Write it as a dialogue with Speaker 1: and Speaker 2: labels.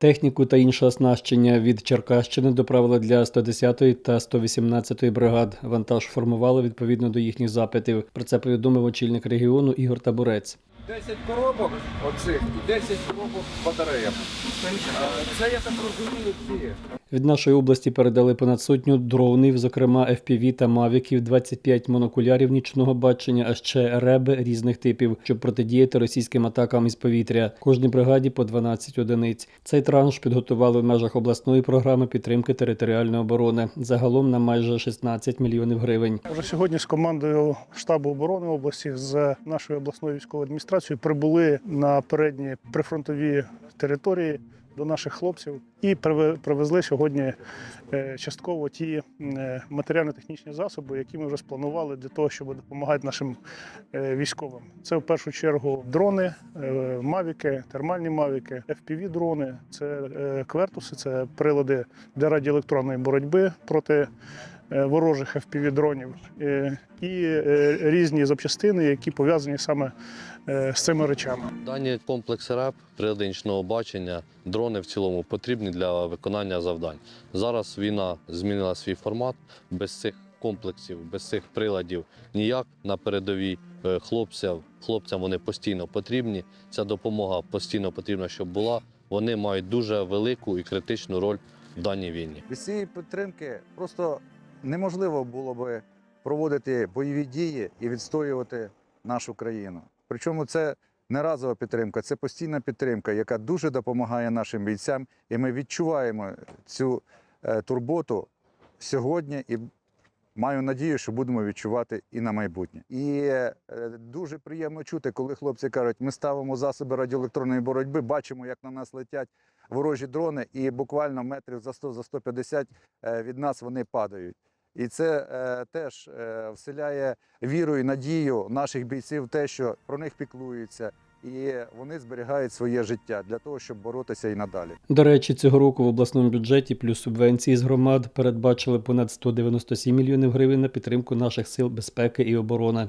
Speaker 1: Техніку та інше оснащення від Черкащини доправили для 110-ї та 118-ї бригад. Вантаж формували відповідно до їхніх запитів. Про це повідомив очільник регіону Ігор Табурець.
Speaker 2: 10 коробок оцих і 10 коробок батарея. Це я так розумію, ці.
Speaker 1: Від нашої області передали понад сотню дронів, зокрема FPV та мавіків, 25 монокулярів нічного бачення, а ще реби різних типів, щоб протидіяти російським атакам із повітря. Кожній бригаді по 12 одиниць. Цей транш підготували в межах обласної програми підтримки територіальної оборони. Загалом на майже 16 мільйонів гривень.
Speaker 3: Вже сьогодні з командою штабу оборони області з нашою обласною військовою адміністрацією прибули на передні прифронтові території до наших хлопців і приве- привезли сьогодні е, частково ті е, матеріально-технічні засоби, які ми вже спланували для того, щоб допомагати нашим е, військовим. Це в першу чергу дрони, мавіки, термальні мавіки, fpv дрони, це квертуси, це прилади для радіоелектронної боротьби проти ворожих FPV-дронів е, і е, різні запчастини, які пов'язані саме е, з цими речами.
Speaker 4: Дані комплекси РЕП, приладинчного бачення, дрони в цілому потрібні для виконання завдань. Зараз війна змінила свій формат. Без цих комплексів, без цих приладів ніяк на передовій Е, хлопцям, хлопцям вони постійно потрібні. Ця допомога постійно потрібна, щоб була. Вони мають дуже велику і критичну роль в даній війні.
Speaker 5: Без цієї підтримки просто неможливо було би проводити бойові дії і відстоювати нашу країну. Причому це не разова підтримка, це постійна підтримка, яка дуже допомагає нашим бійцям, і ми відчуваємо цю е, турботу сьогодні і. Маю надію, що будемо відчувати і на майбутнє. І е, дуже приємно чути, коли хлопці кажуть, ми ставимо засоби радіоелектронної боротьби, бачимо, як на нас летять ворожі дрони, і буквально метрів за 100 за 150 е, від нас вони падають. І це е, теж е, вселяє віру і надію наших бійців те, що про них піклуються, і вони зберігають своє життя для того, щоб боротися і надалі.
Speaker 1: До речі, цього року в обласному бюджеті плюс субвенції з громад передбачили понад 197 мільйонів гривень на підтримку наших сил безпеки і оборони.